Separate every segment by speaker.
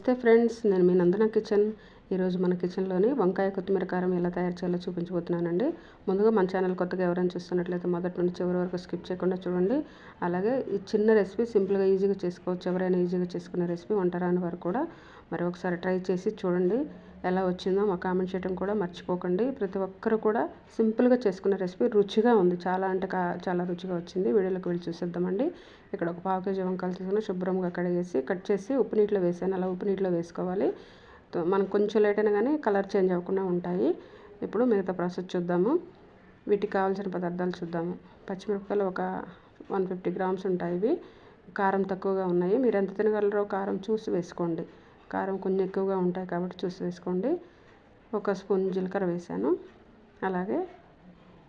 Speaker 1: నమస్తే ఫ్రెండ్స్ నేను మీ నందన కిచెన్. ఈరోజు మన కిచెన్లోని వంకాయ కొత్తిమీర కారం ఎలా తయారు చేయాలో చూపించబోతున్నానండి. ముందుగా మన ఛానల్ కొత్తగా ఎవరైనా చూస్తున్నట్లయితే మొదటి నుండి చివరి వరకు స్కిప్ చేయకుండా చూడండి. అలాగే ఈ చిన్న రెసిపీ సింపుల్గా ఈజీగా చేసుకోవచ్చు. ఎవరైనా ఈజీగా చేసుకునే రెసిపీ వంటరాని వారు కూడా మరి ఒకసారి ట్రై చేసి చూడండి. ఎలా వచ్చిందో మా కామెంట్ చేయడం కూడా మర్చిపోకండి. ప్రతి ఒక్కరు కూడా సింపుల్గా చేసుకున్న రెసిపీ రుచిగా ఉంది. చాలా అంటే చాలా రుచిగా వచ్చింది. వీడియోలోకి వెళ్ళి చూసేద్దామండి. ఇక్కడ ఒక పావు కేజీ వంకాయలు తీసుకుని శుభ్రంగా కడిగేసి కట్ చేసి ఉప్పు నీటిలో వేసాను. అలా ఉప్పు నీటిలో వేసుకోవాలి. మనం కొంచెం లేట్ అయినా కానీ కలర్ చేంజ్ అవ్వకుండా ఉంటాయి. ఇప్పుడు మిగతా ప్రాసెస్ చూద్దాము. వీటికి కావాల్సిన పదార్థాలు చూద్దాము. పచ్చిమిరపకాయలు ఒక వన్ ఫిఫ్టీ గ్రామ్స్ ఉంటాయి ఇవి. కారం తక్కువగా ఉన్నాయి. మీరు ఎంత తినగలరో కారం చూసి వేసుకోండి. కారం కొంచెం ఎక్కువగా ఉంటాయి కాబట్టి చూసి వేసుకోండి. ఒక స్పూన్ జీలకర్ర వేసాను. అలాగే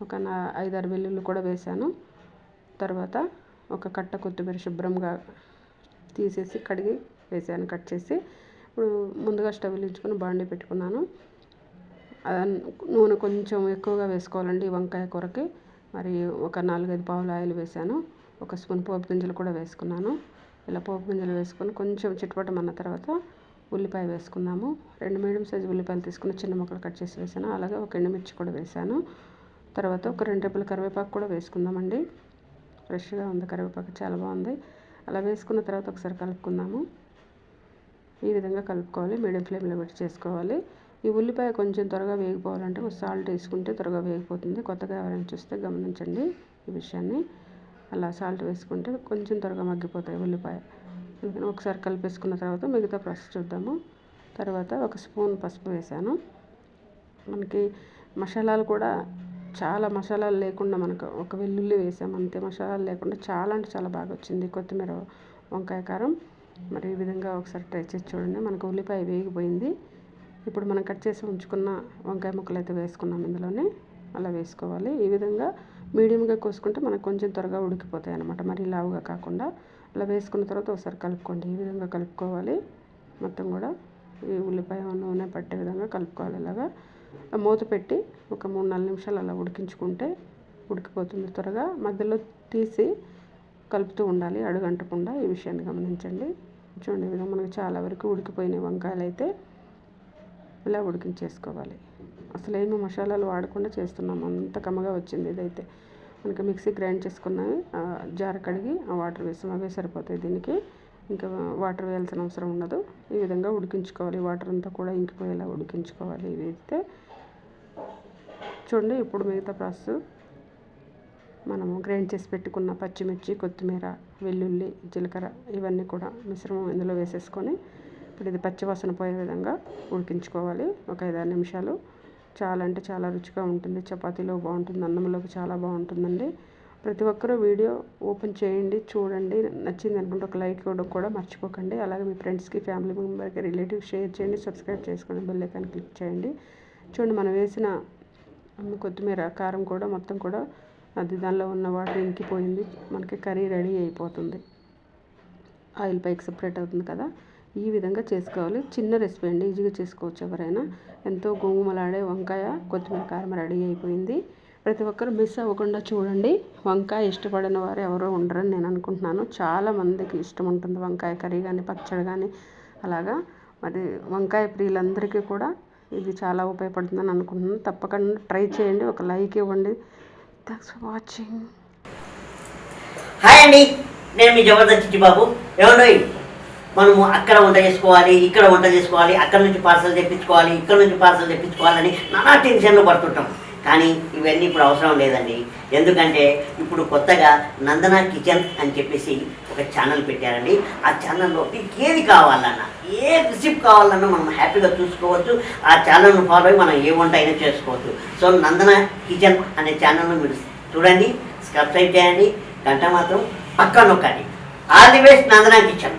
Speaker 1: ఒక నా ఐదారు వెల్లుల్లి కూడా వేసాను. తర్వాత ఒక కట్ట కొత్తిమీర శుభ్రంగా తీసేసి కడిగి వేసాను కట్ చేసి. ఇప్పుడు ముందుగా స్టవ్ వెలిగించుకొని బాండి పెట్టుకున్నాను. నూనె కొంచెం ఎక్కువగా వేసుకోవాలండి వంకాయ కూరకి. మరి ఒక నాలుగైదు పావులు ఆయిల్ వేసాను. ఒక స్పూన్ పోపు గింజలు కూడా వేసుకున్నాను. ఇలా పోపు గింజలు వేసుకొని కొంచెం చిటపటమన్న తర్వాత ఉల్లిపాయ వేసుకున్నాము. రెండు మీడియం సైజు ఉల్లిపాయలు తీసుకుని చిన్న ముక్కలు కట్ చేసి వేసాను. అలాగే ఒక ఎండుమిర్చి కూడా వేసాను. తర్వాత ఒక రెండు రెబ్బల కరివేపాకు కూడా వేసుకుందామండి. ఫ్రెష్గా ఉంది. కరివేపాకు చాలా బాగుంది. అలా వేసుకున్న తర్వాత ఒకసారి కలుపుకుందాము. ఈ విధంగా కలుపుకోవాలి. మీడియం ఫ్లేమ్లో పెట్టి చేసుకోవాలి. ఈ ఉల్లిపాయ కొంచెం త్వరగా వేగిపోవాలంటే ఒక సాల్ట్ వేసుకుంటే త్వరగా వేగిపోతుంది. కొత్తగా ఎవరైనా చూస్తే గమనించండి ఈ విషయాన్ని. అలా సాల్ట్ వేసుకుంటే కొంచెం త్వరగా మగ్గిపోతాయి ఉల్లిపాయ. ఒకసారి కలిపేసుకున్న తర్వాత మిగతా ప్రాసెస్ చూద్దాము. తర్వాత ఒక స్పూన్ పసుపు వేసాను. మనకి మసాలాలు కూడా చాలా మసాలాలు లేకుండా మనకు ఒక వెల్లుల్లి వేసాము అంతే మసాలాలు లేకుండా చాలా అంటే చాలా బాగా వచ్చింది. కొత్తిమీర వంకాయ కారం. మరి ఈ విధంగా ఒకసారి ట్రై చేసి చూడండి. మనకు ఉల్లిపాయ వేగిపోయింది. ఇప్పుడు మనం కట్ చేసి ఉంచుకున్న వంకాయ ముక్కలు అయితే వేసుకున్నాం ఇందులోనే. అలా వేసుకోవాలి. ఈ విధంగా మీడియంగా కోసుకుంటే మనకు కొంచెం త్వరగా ఉడికిపోతాయి అనమాట మరి లావుగా కాకుండా అలా వేసుకున్న తర్వాత ఒకసారి కలుపుకోండి. ఈ విధంగా కలుపుకోవాలి. మొత్తం కూడా ఈ ఉల్లిపాయ నూనె పట్టే విధంగా కలుపుకోవాలి ఇలాగా. మూత పెట్టి ఒక మూడు నాలుగు నిమిషాలు అలా ఉడికించుకుంటే ఉడికిపోతుంది త్వరగా. మధ్యలో తీసి కలుపుతూ ఉండాలి. అడుగంటకుండా ఈ విషయాన్ని గమనించండి. చూడండి విధంగా మనకు చాలా వరకు ఉడికిపోయినాయి వంకాయలు అయితే ఇలా ఉడికించేసుకోవాలి. అసలు ఏమి మసాలాలు వాడకుండా చేస్తున్నాం. అంత కమ్మగా వచ్చింది ఇదైతే. మనకి మిక్సీ గ్రైండ్ చేసుకున్నవి జార కడిగి ఆ వాటర్ వేసాం. అవే సరిపోతాయి దీనికి. ఇంకా వాటర్ వేయాల్సిన అవసరం ఉండదు. ఈ విధంగా ఉడికించుకోవాలి. వాటర్ అంతా కూడా ఇంకిపోయేలా ఉడికించుకోవాలి. ఇవి అయితే చూడండి ఇప్పుడు మిగతా ప్రాసెస్. మనము గ్రైండ్ చేసి పెట్టుకున్న పచ్చిమిర్చి కొత్తిమీర వెల్లుల్లి జీలకర్ర ఇవన్నీ కూడా మిశ్రమం ఇందులో వేసేసుకొని ఇప్పుడు ఇది పచ్చివాసన పోయే విధంగా ఉడికించుకోవాలి. ఒక ఐదారు నిమిషాలు. చాలా అంటే చాలా రుచిగా ఉంటుంది. చపాతీలో బాగుంటుంది. అన్నంలోకి చాలా బాగుంటుందండి. ప్రతి ఒక్కరూ వీడియో ఓపెన్ చేయండి చూడండి. నచ్చింది అనుకుంటే ఒక లైక్ ఇవ్వడం కూడా మర్చిపోకండి. అలాగే మీ ఫ్రెండ్స్కి ఫ్యామిలీ మెంబర్కి రిలేటివ్స్ షేర్ చేయండి. సబ్స్క్రైబ్ చేసుకోండి బెల్ ఐకాన్ క్లిక్ చేయండి. చూడండి మనం వేసిన కొత్తిమీర కారం కూడా మొత్తం కూడా అది దానిలో ఉన్న వాటర్ ఇంకిపోయింది. మనకి కర్రీ రెడీ అయిపోతుంది. ఆయిల్ పైకి సపరేట్ అవుతుంది కదా. ఈ విధంగా చేసుకోవాలి. చిన్న రెసిపీ అండి. ఈజీగా చేసుకోవచ్చు ఎవరైనా. ఎంతో గుమలాడే వంకాయ కొత్తిమీర కారం రెడీ అయిపోయింది. ప్రతి ఒక్కరు మిస్ అవ్వకుండా చూడండి. వంకాయ ఇష్టపడిన వారు ఎవరో ఉండరని నేను అనుకుంటున్నాను. చాలా మందికి ఇష్టం ఉంటుంది వంకాయ కర్రీ కానీ పచ్చడి కానీ అలాగా. మరి వంకాయ ప్రియులందరికీ కూడా ఇది చాలా ఉపయోగపడుతుందని అనుకుంటున్నాను. తప్పకుండా ట్రై చేయండి. ఒక లైక్ ఇవ్వండి. థ్యాంక్స్ ఫర్ వాచింగ్
Speaker 2: హాయ్ అండి నేను మీ జబర్దస్త్ చిట్టిబాబు. ఏమండి మనము అక్కడ వంట చేసుకోవాలి ఇక్కడ వంట చేసుకోవాలి అక్కడ నుంచి పార్సల్ తెప్పించుకోవాలి ఇక్కడ నుంచి పార్సల్ తెప్పించుకోవాలని నానా టెన్షన్లు పడుతుంటాం. కానీ ఇవన్నీ ఇప్పుడు అవసరం లేదండి. ఎందుకంటే ఇప్పుడు కొత్తగా నందన కిచెన్ అని చెప్పేసి ఒక ఛానల్ పెట్టారండి. ఆ ఛానల్లో మీకు ఏది కావాలన్నా ఏ రెసిపీ కావాలన్నా మనం హ్యాపీగా చూసుకోవచ్చు. ఆ ఛానల్ను ఫాలో అయ్యి మనం ఏ వంట అయినా చేసుకోవచ్చు. సో నందన కిచెన్ అనే ఛానల్ను మీరు చూడండి సబ్స్క్రైబ్ చేయండి. గంట మాత్రం పక్క నొక్కండి. All the best Nandana kitchen.